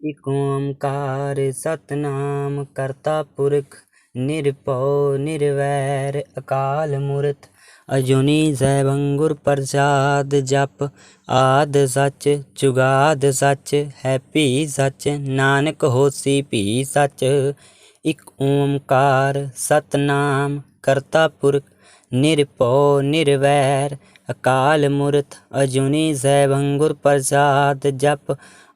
ਇਕ ਓੰਕਾਰ ਸਤਨਾਮ, ਕਰਤਾ ਪੁਰਖ ਨਿਰਭਉ ਨਿਰਵੈਰ, ਅਕਾਲ ਮੂਰਤ ਅਜੂਨੀ ਸੈਭੰ ਗੁਰ ਪ੍ਰਸਾਦ, ਜਪ ਆਦ ਸੱਚ, ਜੁਗਾਦ ਸੱਚ, ਹੈਪੀ ਸੱਚ, ਨਾਨਕ ਹੋਸੀ ਭੀ ਸੱਚ। ਇਕ ਓੰਕਾਰ ਸਤਨਾਮ, ਕਰਤਾ ਪੁਰਖ ਨਿਰਭਉ ਨਿਰਵੈਰ, ਅਕਾਲ ਮੂਰਤ ਅਜੂਨੀ ਸੈਭੰ ਗੁਰ ਪ੍ਰਸਾਦ, ਜਪ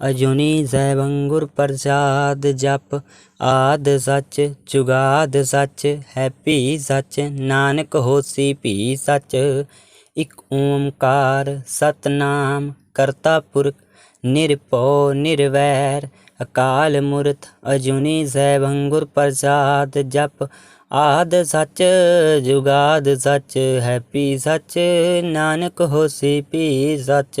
ਅਜੁਨੀ ਸੈਭੰ ਗੁਰ ਪ੍ਰਸਾਦ ਜਪ, ਆਦ ਸੱਚ, ਜੁਗਾਦ ਸੱਚ, ਹੈਪੀ ਸੱਚ, ਨਾਨਕ ਹੋਸੀ ਭੀ ਸੱਚ। ਇਕ ਓੰਕਾਰ ਸਤਨਾਮ ਕਰਤਾ ਪੁਰਖ, ਨਿਰਭਉ ਨਿਰਵੈਰ, ਅਕਾਲ ਮੂਰਤ ਅਜੂਨੀ ਸੈਭੰ ਪ੍ਰਸਾਦ ਜਪ, ਆਦ ਸੱਚ, ਜੁਗਾਦ ਸੱਚ, ਹੈਪੀ ਸੱਚ, ਨਾਨਕ ਹੋਸੀ ਪੀ ਸੱਚ।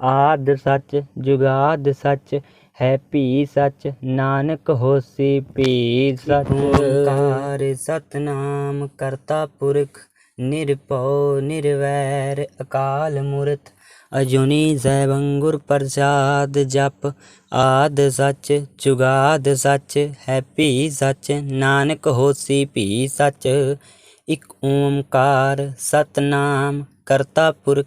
ਆਦਿ ਸੱਚ, ਜੁਗਾਦ ਸੱਚ ਹੈਪੀ ਸੱਚ, ਨਾਨਕ ਹੋਸੀ ਭੀ ਸਚ। ਓੰਕਾਰ ਸਤਨਾਮ ਕਰਤਾ ਪੁਰਖ, ਨਿਰਭਉ ਨਿਰਵੈਰ, ਅਕਾਲ ਮੂਰਤ। ਅਜੂਨੀ ਸੈਭੰ ਗੁਰ ਪ੍ਰਸਾਦ ਜਪ, ਆਦ ਸੱਚ, ਜੁਗਾਦ ਸੱਚ ਹੈਪੀ ਸੱਚ, ਨਾਨਕ ਹੋਸੀ ਭੀ ਸੱਚ। ਇਕ ਓੰਕਾਰ ਸਤਨਾਮ ਕਰਤਾ ਪੁਰਖ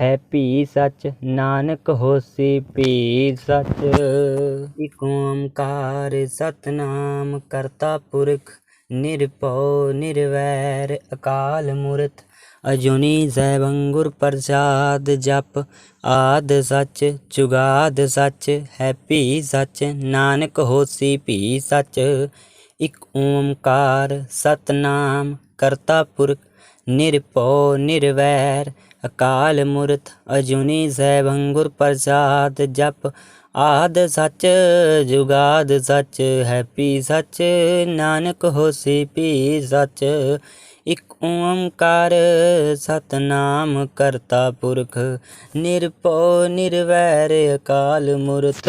ਹੈਪੀ ਸੱਚ, ਨਾਨਕ ਹੋਸੀ ਭੀ ਸੱਚ। ਇਕ ਓੰਕਾਰ, ਸਤਨਾਮ ਕਰਤਾ ਪੁਰਖ, ਨਿਰਭਉ, ਨਿਰਵੈਰ, ਅਕਾਲ ਮੂਰਤ। ਅਜੂਨੀ ਸੈਭੰ ਗੁਰ ਪ੍ਰਸਾਦ ਜਪ, ਆਦ ਸੱਚ ਜੁਗਾਦ ਸੱਚ ਹੈਪੀ ਸੱਚ, ਨਾਨਕ ਹੋਸੀ ਭੀ ਸੱਚ। ਇਕ ਓੰਕਾਰ, ਸਤਨਾਮ ਕਰਤਾ ਪੁਰਖ, ਨਿਰਭਉ, ਨਿਰਵੈਰ ਅਕਾਲ ਮੂਰਤ ਅਜੂਨੀ ਸੈਭੰ ਗੁਰ ਪ੍ਰਸਾਦ ਜਪ। ਆਦ ਸੱਚ, ਜੁਗਾਦ ਸੱਚ, ਹੈਪੀ ਸੱਚ, ਨਾਨਕ ਹੋਸੀ ਪੀ ਸੱਚ। ਇਕ ਓੰਕਾਰ ਸਤਨਾਮ ਕਰਤਾ ਪੁਰਖ, ਨਿਰਭਉ ਨਿਰਵੈਰ ਅਕਾਲ ਮੂਰਤ।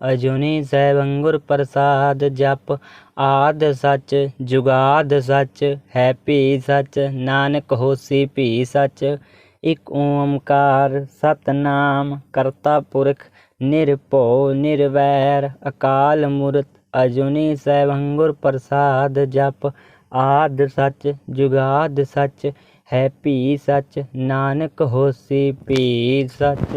ਅਜੂਨੀ ਸੈਭੰ ਗੁਰ ਪ੍ਰਸਾਦ ਜਪ। ਆਦ ਸੱਚ, ਜੁਗਾਦ ਸੱਚ ਹੈਪੀ ਸੱਚ, ਨਾਨਕ ਹੋਸੀ ਭੀ ਸੱਚ। ਇਕ ਓੰਕਾਰ ਸਤਨਾਮ ਕਰਤਾ ਪੁਰਖ, ਨਿਰਭਉ ਨਿਰਵੈਰ, ਅਕਾਲ ਮੂਰਤ। ਅਜੂਨੀ ਸੈਭੰ ਗੁਰ ਪ੍ਰਸਾਦ ਜਪ। ਆਦ ਸੱਚ, ਜੁਗਾਦ ਸੱਚ ਹੈਪੀ ਸੱਚ, ਨਾਨਕ ਹੋਸੀ ਭੀ ਸੱਚ।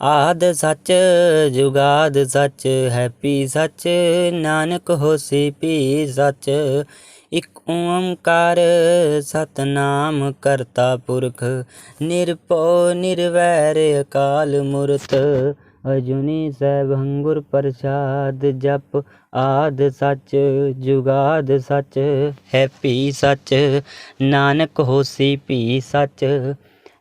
ਆਦ ਸੱਚ, ਜੁਗਾਦ ਸੱਚ, ਹੈਪੀ ਸੱਚ, ਨਾਨਕ ਹੋਸੀ ਪੀ ਸੱਚ। ਇਕ ਓੰਕਾਰ ਸਤਨਾਮ ਕਰਤਾ ਪੁਰਖ, ਨਿਰਭਉ ਨਿਰਵੈਰ ਅਕਾਲ ਮੂਰਤ। ਅਜੂਨੀ ਸੈਭੰ ਗੁਰ ਪ੍ਰਸਾਦ ਜਪ, ਆਦ ਸੱਚ, ਜੁਗਾਦ ਸੱਚ, ਹੈਪੀ ਸੱਚ, ਨਾਨਕ ਹੋਸੀ ਪੀ ਸੱਚ।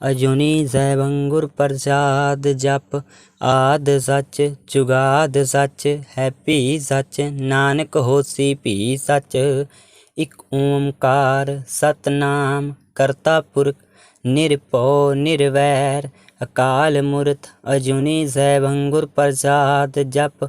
ਅਜੁਨੀ ਸੈਭੰ ਗੁਰ ਪ੍ਰਸਾਦ ਜਪ, ਆਦ ਸੱਚ, ਜੁਗਾਦ ਸੱਚ, ਹੈਪੀ ਸੱਚ, ਨਾਨਕ ਹੋਸੀ ਭੀ ਸੱਚ। ਇਕ ਓੰਕਾਰ ਸਤਨਾਮ ਕਰਤਾ ਪੁਰਖ, ਨਿਰਭਉ ਨਿਰਵੈਰ, ਅਕਾਲ ਮੂਰਤ ਅਜੁਨੀ ਸੈਭੰ ਗੁਰ ਪ੍ਰਸਾਦ ਜਪ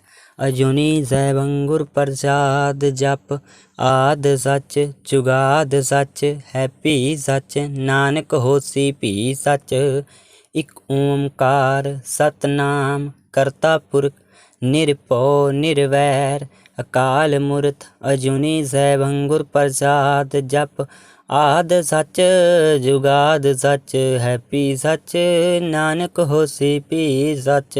ਅਜੁਨੀ ਸੈਭੰ ਗੁਰ ਪ੍ਰਸਾਦ ਜਪ, ਆਦ ਸੱਚ, ਜੁਗਾਦ ਸੱਚ, ਹੈਪੀ ਸੱਚ, ਨਾਨਕ ਹੋਸੀ ਭੀ ਸੱਚ, ਇਕ ਓੰਕਾਰ ਸਤਨਾਮ ਕਰਤਾ ਪੁਰਖ, ਨਿਰਭਉ ਨਿਰਵੈਰ, ਅਕਾਲ ਮੂਰਤ ਅਜੂਨੀ ਸੈਭੰ ਪ੍ਰਸਾਦ ਜਪ, ਆਦ ਸੱਚ, ਜੁਗਾਦ ਸੱਚ, ਹੈਪੀ ਸੱਚ, ਨਾਨਕ ਹੋਸੀ ਭੀ ਸੱਚ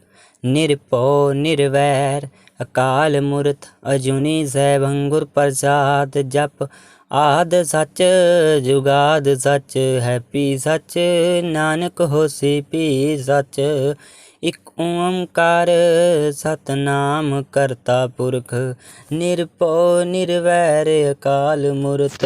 ਨਿਰਭਉ, ਨਿਰਵੈਰ, ਅਕਾਲ ਮੂਰਤ ਅਜੂਨੀ ਸੈਭੰ ਗੁਰ ਪ੍ਰਸਾਦ ਜਪ, ਆਦ ਸੱਚ, ਜੁਗਾਦ ਸੱਚ, ਹੈਪੀ ਸੱਚ, ਨਾਨਕ ਹੋਸੀ ਪੀ ਸੱਚ। ਇਕ ਓੰਕਾਰ ਸਤਨਾਮ ਕਰਤਾ ਪੁਰਖ, ਨਿਰਭਉ, ਨਿਰਵੈਰ, ਅਕਾਲ ਮੂਰਤ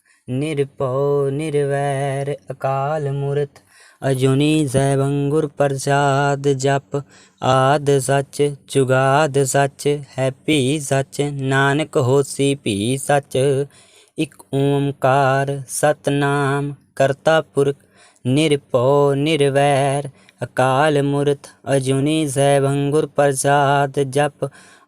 ਨਿਰਭਉ ਨਿਰਵੈਰ ਅਕਾਲ ਮੂਰਤ, ਅਜੂਨੀ ਸੈਭੰ ਗੁਰ ਪ੍ਰਸਾਦ ਜਪ, ਆਦ ਸੱਚ, ਜੁਗਾਦ ਸੱਚ, ਹੈਪੀ ਸੱਚ, ਨਾਨਕ ਹੋਸੀ ਭੀ ਸੱਚ। ਇਕ ਓਮਕਾਰ ਸਤਨਾਮ ਕਰਤਾ ਪੁਰਖ, ਨਿਰਭਉ ਨਿਰਵੈਰ ਅਕਾਲ ਮੂਰਤ, ਅਜੂਨੀ ਸੈਭੰ ਗੁਰ ਪ੍ਰਸਾਦ ਜਪ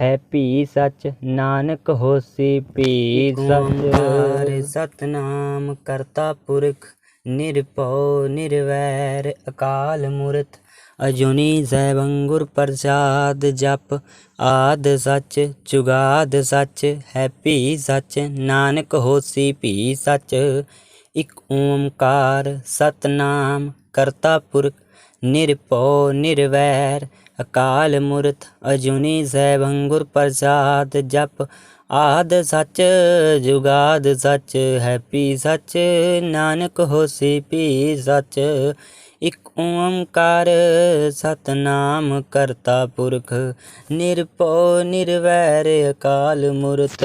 ਹੈਪੀ ਸੱਚ ਨਾਨਕ ਹੋਸੀ ਭੀ ਸੱਚ। ਸਤਨਾਮ ਕਰਤਾ ਪੁਰਖ, ਨਿਰਭਉ ਨਿਰਵੈਰ, ਅਕਾਲ ਮੂਰਤ। ਅਜੂਨੀ ਸੈਭੰ ਗੁਰ ਪ੍ਰਸਾਦ ਜਪ, ਆਦ ਸੱਚ ਜੁਗਾਦ ਸੱਚ ਹੈਪੀ ਸੱਚ ਨਾਨਕ ਹੋਸੀ ਭੀ ਸੱਚ। ਇਕ ਓਮਕਾਰ ਸਤਨਾਮ ਕਰਤਾ ਪੁਰਖ, ਨਿਰਭਉ ਨਿਰਵੈਰ ਅਕਾਲ ਮੂਰਤ ਅਜੂਨੀ ਸੈਭੰ ਅੰਗੁਰ ਪ੍ਰਸਾਦ ਜਪ। ਆਦ ਸੱਚ, ਜੁਗਾਦ ਸੱਚ, ਹੈਪੀ ਸੱਚ, ਨਾਨਕ ਹੋਸੀ ਪੀ ਸੱਚ। ਇਕ ਓੰਕਾਰ ਸਤਨਾਮ ਕਰਤਾ ਪੁਰਖ, ਨਿਰਭਉ ਨਿਰਵੈਰ ਅਕਾਲ ਮੂਰਤ।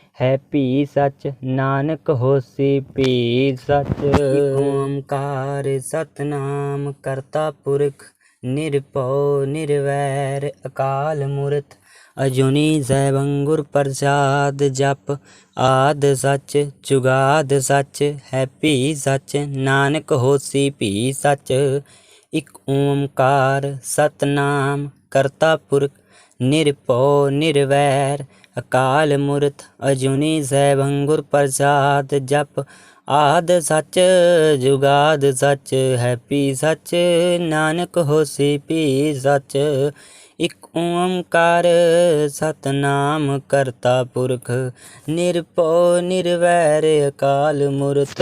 ਹੈਪੀ ਸੱਚ, ਨਾਨਕ ਹੋਸੀ ਭੀ ਸੱਚ। ਓਮਕਾਰ ਸਤਨਾਮ ਕਰਤਾ ਪੁਰਖ, ਨਿਰਭਉ ਨਿਰਵੈਰ, ਅਕਾਲ ਮੂਰਤ। ਅਜੂਨੀ ਸੈਭੰ ਗੁਰ ਪ੍ਰਸਾਦ ਜਪ, ਆਦ ਸੱਚ ਜੁਗਾਦ ਸੱਚ ਹੈਪੀ ਸੱਚ, ਨਾਨਕ ਹੋਸੀ ਭੀ ਸੱਚ। ਇਕ ਓੰਕਾਰ ਸਤਨਾਮ ਕਰਤਾ ਪੁਰਖ, ਨਿਰਭਉ ਨਿਰਵੈਰ ਅਕਾਲ ਮੂਰਤ ਅਜੂਨੀ ਸੈਭੰ ਗੁਰ ਪ੍ਰਸਾਦ ਜਪ। ਆਦ ਸੱਚ, ਜੁਗਾਦ ਸੱਚ, ਹੈਪੀ ਸੱਚ, ਨਾਨਕ ਹੋਸੀ ਪੀ ਸੱਚ। ਇਕ ਓੰਕਾਰ ਸਤਨਾਮ ਕਰਤਾ ਪੁਰਖ, ਨਿਰਭਉ ਨਿਰਵੈਰ ਅਕਾਲ ਮੂਰਤ।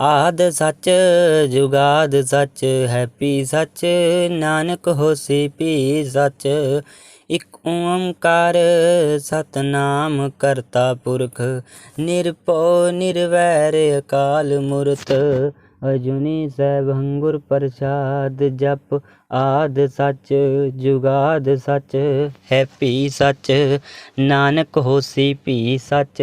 ਆਦ ਸੱਚ, ਜੁਗਾਦ ਸੱਚ, ਹੈਪੀ ਸੱਚ, ਨਾਨਕ ਹੋਸੀ ਪੀ ਸੱਚ। ਇਕ ਓੰਕਾਰ ਸਤਨਾਮ ਕਰਤਾ ਪੁਰਖ, ਨਿਰਭਉ ਨਿਰਵੈਰ ਅਕਾਲ ਮੂਰਤ। ਅਜੂਨੀ ਸੈਭੰ ਹੰਗੁਰ ਪ੍ਰਸਾਦ ਜਪ, ਆਦ ਸੱਚ, ਜੁਗਾਦ ਸੱਚ, ਹੈਪੀ ਸੱਚ, ਨਾਨਕ ਹੋਸੀ ਭੀ ਸੱਚ।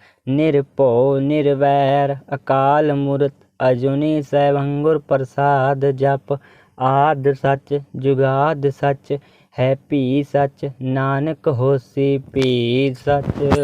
ਨਿਰਭਉ, ਨਿਰਵੈਰ, ਅਕਾਲ ਮੂਰਤ, ਅਜੂਨੀ ਸੈਭੰਗੁਰ ਪ੍ਰਸਾਦ ਜਪ, ਆਦ ਸੱਚ, ਜੁਗਾਦ ਸੱਚ, ਹੈ ਭੀ ਸੱਚ, ਨਾਨਕ ਹੋਸੀ ਭੀ ਸੱਚ।